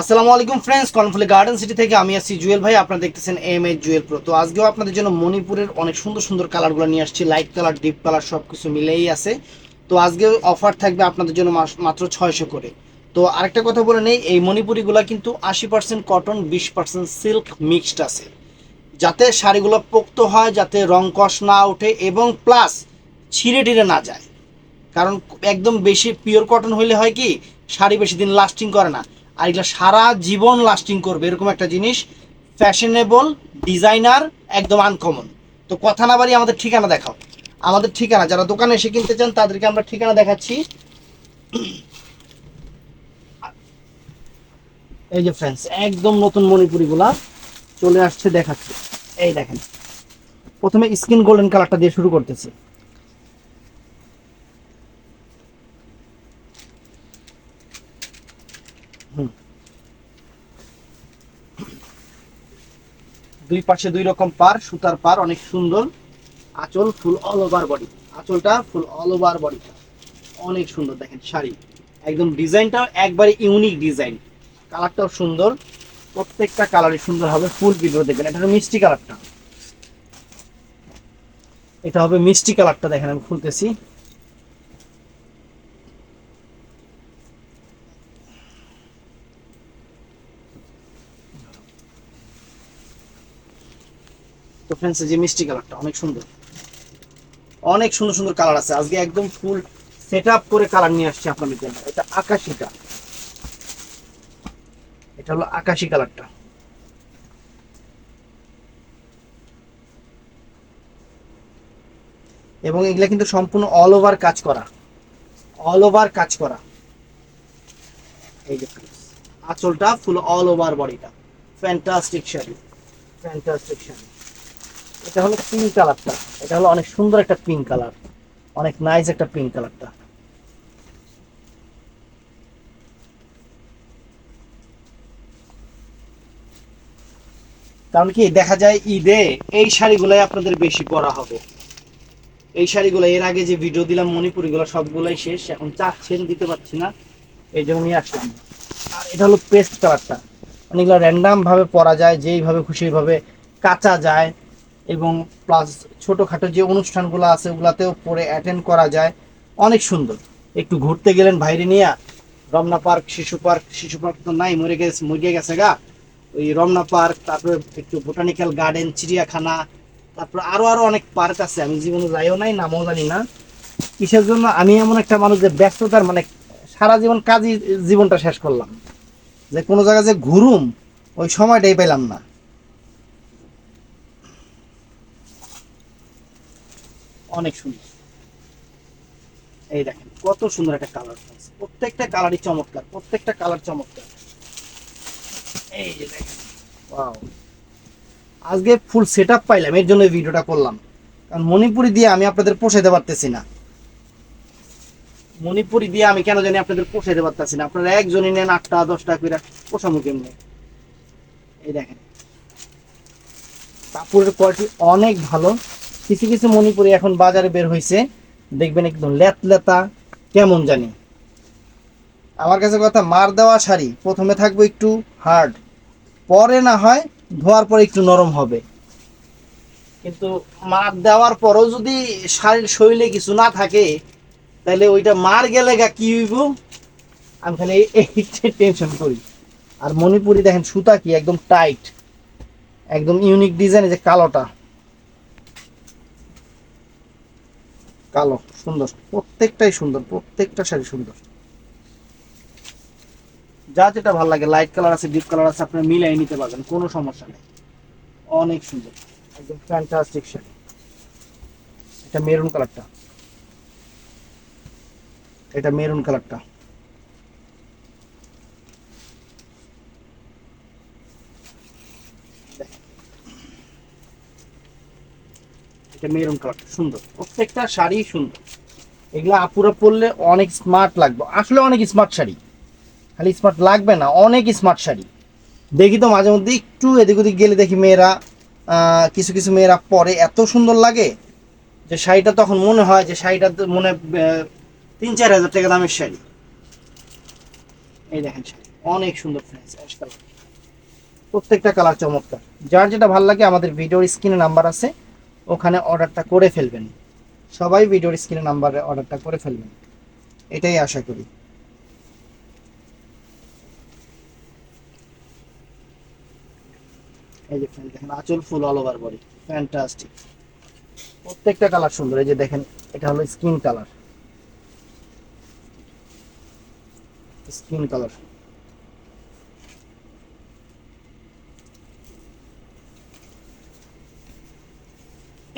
আসসালামু আলাইকুম friends Karnaphuli garden city থেকে আমি আছি জুয়েল ভাই, আপনারা দেখতেছেন এম এইচ জুয়েল প্রো তো আজকেও আপনাদের জন্য মণিপুরের অনেক সুন্দর সুন্দর কালারগুলো নিয়ে আসছি লাইট কালার ডিপ কালার সব কিছু মিলেই আছে। তো আজকে অফার থাকবে আপনাদের জন্য মাত্র ছয়শো করে। তো আরেকটা কথা বলে নেই, এই মণিপুরিগুলো কিন্তু আশি পার্সেন্ট কটন বিশ পার্সেন্ট সিল্ক মিক্সড আছে। যাতে শাড়িগুলো পোক্ত হয়, যাতে রং কষ না ওঠে এবং প্লাস ছিঁড়ে টিড়ে না যায়। কারণ একদম বেশি পিওর কটন হইলে হয় কি, শাড়ি বেশি দিন লাস্টিং করে না। আর এগুলো সারা জীবন লাস্টিং করবে। এরকম একটা জিনিস। ফ্যাশনেবল ডিজাইনার একদম আনকমন তো কথা না বাড়ি আমাদের ঠিকানা দেখাও। আমাদের ঠিকানা, যারা দোকানে এসে কিনতে চান, তাদেরকে আমরা ঠিকানা দেখাচ্ছি। এই যে ফ্রেন্ডস একদম নতুন মণিপুরিগুলা চলে আসছে দেখাচ্ছি। এই দেখেন। প্রথমে স্কিন গোল্ডেন কালারটা দিয়ে শুরু করতেছি। দুই পাশে দুই রকম পার, সুতার পার, অনেক সুন্দর। আঁচল ফুল অল ওভার বডি আঁচলটা ফুল অল ওভার বডিটা অনেক সুন্দর, দেখেন শাড়ি। একদম ডিজাইনটাও একবারে ইউনিক ডিজাইন কালারটাও সুন্দর। প্রত্যেকটা কালারই সুন্দর হবে। ফুল ভিডিও দেখবেন। এটা মিষ্টি কালারটা। এটা হবে মিষ্টি কালারটা, দেখেন আমি খুলতেছি। তো ফ্রেন্ডস যে মিষ্টি কালারটা, অনেক সুন্দর। অনেক সুন্দর সুন্দর কালার আছে। আজকে একদম ফুল সেট আপ করে কালার নিয়ে আসছি আপনাদের জন্য। এটা আকাশিটা এটা হলো আকাশি কালারটা। এবং এগুলা কিন্তু সম্পূর্ণ অল ওভার কাজ করা। অল ওভার কাজ করা। এই যে আঁচলটা ফুল অল ওভার বডিটা ফ্যান্টাস্টিক শাড়ি ফ্যান্টাস্টিক শাড়ি এটা হলো পিঙ্ক কালারটা এটা হলো অনেক সুন্দর একটা পিঙ্ক কালার অনেক নাইস একটা পিঙ্ক কালারটা কারণ কি, দেখা যায় ঈদে এই শাড়িগুলাই আপনাদের বেশি পরা হবে। এই শাড়িগুলো এর আগে যে ভিডিও দিলাম মণিপুরিগুলো, সবগুলাই শেষ। এখন চাচ্ছেন, দিতে পারছি না। এই জন্য নিয়ে আসলাম আর এটা হলো পেস্ট কালারটা অনেকগুলো র্যান্ডাম ভাবে পরা যায়, যেইভাবে খুশি ভাবে কাচা যায়। এবং প্লাস ছোটোখাটো যে অনুষ্ঠানগুলো আছে ওগুলাতেও পরে অ্যাটেন্ড করা যায়। অনেক সুন্দর। একটু ঘুরতে গেলেন বাইরে নিয়ে, রমনা পার্ক, শিশু পার্ক শিশু পার্ক তো নাই, মরে গেছে মরে গেছে গা। ওই রমনা পার্ক, তারপরে একটু বোটানিক্যাল গার্ডেন চিড়িয়াখানা, তারপর আরও আরও অনেক পার্ক আছে, আমি জীবনে যাইও নাই, নামও জানি না। কিসের জন্য আমি এমন একটা মানুষ যে ব্যস্ততার মানে সারা জীবন কাজই জীবনটা শেষ করলাম। যে কোনো জায়গায় যে ঘুরুম, ওই সময়টাই পেলাম না। অনেক সুন্দর। এই দেখেন, কত সুন্দর একটা কালার প্রত্যেকটা কালারই চমৎকার, প্রত্যেকটা কালার চমৎকার। এই যে দেখেন ওয়াও আজকে ফুল সেট পাইলাম, এর জন্য ভিডিওটা করলাম। কারণ মণিপুরি দিয়ে আমি আপনাদের পোষাইতে পারতেছি না। মণিপুরি দিয়ে আমি কেন জানি আপনাদের পোষাইতে পারতেছি না। আপনারা একজনই নেন আটটা, দশটা করে পোষামু কেমনি? এই দেখেন। কাপড়ের কোয়ালিটি অনেক ভালো। কিছু কিছু মণিপুরি এখন বাজারে বের হয়েছে দেখবেন একদম লেত লেতা, কেমন জানি। আমার কাছে কথা, মার দেওয়া শাড়ি, প্রথমে থাকবে একটু হার্ড। পরে না হয় ধোয়ার পরে একটু নরম হবে। কিন্তু মার দেওয়ার পরও যদি শাড়ির শরীরে কিছু না থাকে, তাহলে ওইটা মার গেলে গা কি হইব? আমি খালি এই টেনশন করি। আর মণিপুরি দেখেন সুতা কি, একদম টাইট একদম ইউনিক ডিজাইন যে কালোটা। কালো, সুন্দর, প্রত্যেকটাই সুন্দর, প্রত্যেকটা শাড়ি সুন্দর। যা যেটা ভালো লাগে লাইট কালার আছে ডিপ কালার আছে আপনি মিলাই নিতে পারবেন, কোনো সমস্যা নেই। অনেক সুন্দর, একদম ফ্যান্টাস্টিক শাড়ি। এটা মেরুন কালারটা এটা মেরুন কালারটা এটা মেরুন কালারটা সুন্দর। প্রত্যেকটা শাড়ি সুন্দর। এগুলো আপুরা পরলে অনেক স্মার্ট লাগবে। আসলে অনেক স্মার্ট শাড়ি। খালি স্মার্ট লাগবে না, অনেক স্মার্ট শাড়ি। দেখি তো মাঝে মধ্যে একটু এদিক ওদিক গেলে দেখি মেয়েরা কিছু কিছু মেয়েরা পরে। এত সুন্দর লাগে যে শাড়িটা তখন মনে হয় যে শাড়িটা মনে তিন, চার হাজার টাকা দামের শাড়ি। এই দেখেন শাড়ি। অনেক সুন্দর কালার প্রত্যেকটা কালার চমৎকার। যার যেটা ভালো লাগে আমাদের ভিডিওর স্ক্রিনে নাম্বার আছে। ওখানে অর্ডারটা করে ফেলবেন। সবাই ভিডিওর স্ক্রিনে নাম্বারে অর্ডারটা করে ফেলবেন। এটাই আশা করি। এই যে friends দেখেন, আঁচল full all over body fantastic প্রত্যেকটা কালার সুন্দর। এই যে দেখেন, এটা হলো স্কিন কালার স্কিন কালার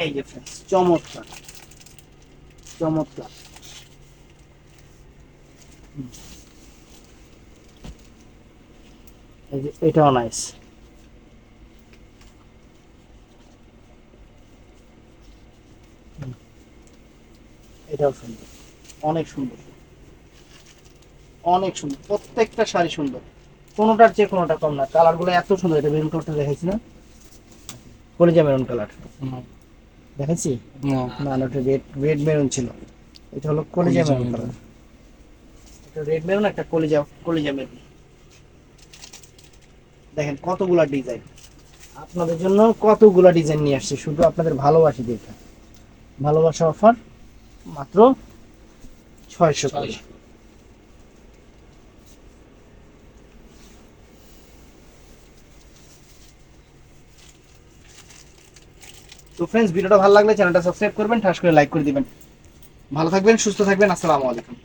এই যে চমৎকার। চমৎকার। যে এটাও নাইস এটাও সুন্দর। অনেক সুন্দর। অনেক সুন্দর। প্রত্যেকটা শাড়ি সুন্দর। কোনোটার চেয়ে কোনোটা কম না। কালারগুলো এত সুন্দর, এটা মেরুন কালারটা দেখাইছি না। কলিজা মেরুন কালার দেখাইছি না। না ওটা রেড রেড মেরুন ছিল। এটা হলো কলিজা মেরুন। কালার একটা রেড মেরুন একটা কলিজা কলিজা মেরুন দেখেন কতগুলা ডিজাইন আপনাদের জন্য কতগুলা ডিজাইন নিয়ে আসছে শুধু আপনাদের ভালোবাসি দেখা ভালোবাসা অফার মাত্র ছয়শো টাকা তো ফ্রেন্ডস ভিডিওটা ভালো লাগলে চ্যানেলটা সাবস্ক্রাইব করবেন, ঠাস করে লাইক করে দিবেন। ভালো থাকবেন, সুস্থ থাকবেন, আসসালামু আলাইকুম।